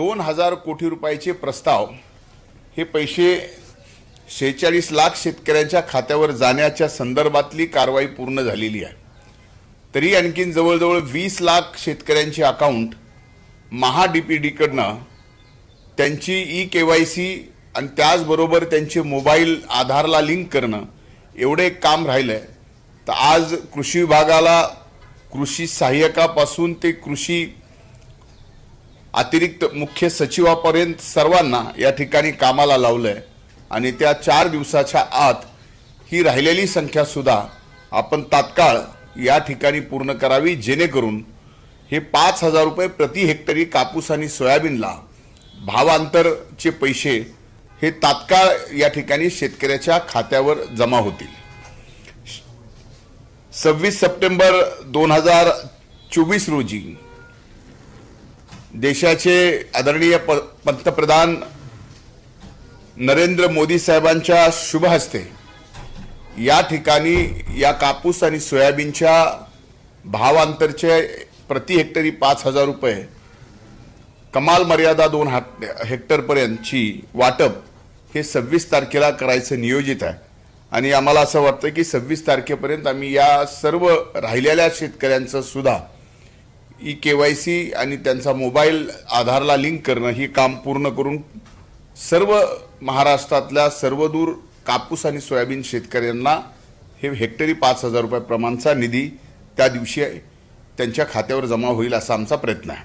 दोन हजार कोटी रुपयाचे प्रस्ताव हे पैसे शेहेचाळीस लाख शेतकऱ्यांच्या खात्यावर जाण्याच्या संदर्भातली कारवाई पूर्ण झालेली आहे. तरी आणखीन जवळजवळ वीस लाख शेतकऱ्यांचे अकाउंट महा डी पी डीकडनं त्यांची ई के वाय सी आणि त्याचबरोबर त्यांचे मोबाईल आधारला लिंक करणं एवढं एक काम राहिलं आहे तर आज कृषी विभागाला कृषी सहाय्यकापासून ते कृषी अतिरिक्त मुख्य सचिवापर्यंत सर्वांना या ठिकाणी कामाला लावलंय. आणि त्या चार दिवसाच्या आत ही राहिलेली संख्या सुद्धा आपण तात्काळ या ठिकाणी पूर्ण करावी जेणेकरून हे पाच हजार रुपये प्रति हेक्टरी कापूस आणि सोयाबीनला भावांतरचे पैसे हे तात्काळ या ठिकाणी शेतकऱ्याच्या खात्यावर जमा होतील. सव्वीस सप्टेंबर दोन हजार चोवीस रोजी देशाचे आदरणीय प पंतप्रधान नरेंद्र मोदी साहेबांच्या शुभ हस्ते या ठिकाणी या कापूस आणि सोयाबीनच्या भावांतरचे प्रति हेक्टरी पाच हजार रुपये कमाल मर्यादा दोन हाट हेक्टरपर्यंतची वाटप हे सव्वीस तारखेला करायचं नियोजित आहे. आणि आम्हाला असं वाटतं की सव्वीस तारखेपर्यंत आम्ही या सर्व राहिलेल्या शेतकऱ्यांचं सुद्धा ई के वाय सी आणि त्यांचा मोबाईल आधारला लिंक करणं ही काम पूर्ण करून सर्व महाराष्ट्रातल्या सर्वदूर कापूस आणि सोयाबीन शेतकऱ्यांना हे हेक्टरी पाच हजार रुपये प्रमाणचा निधी त्या दिवशी त्यांच्या खात्यावर जमा होईल असा आमचा प्रयत्न आहे.